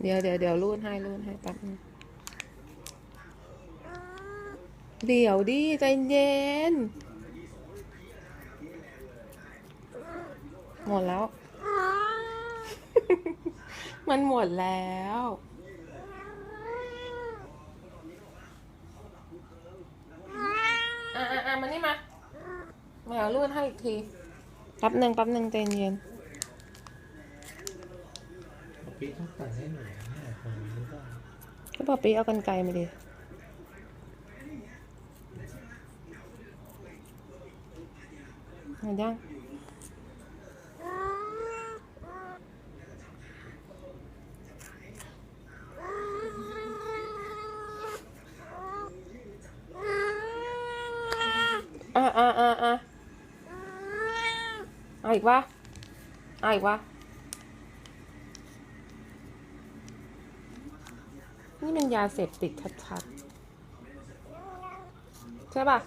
เดี๋ยวเดี๋ยวเดี๋ยวรูดให้รูดให้แป๊บนึงเดี๋ยวดิใจเย็น หมดแล้ว มันหมดแล้ว อะอะอะมานี่มามาเอารูดให้อีกที แป๊บหนึ่งแป๊บหนึ่งใจเย็น ปีต้องตัดให้หน่อยเนี่คนนี้ก็ก็บอกปีเอากันไกลมาดิเห็นยังอะอะอะอะเอาอีกวะเอาอีกวะ นี่มันยาเสพติดชัดๆ ใช่ป่ะ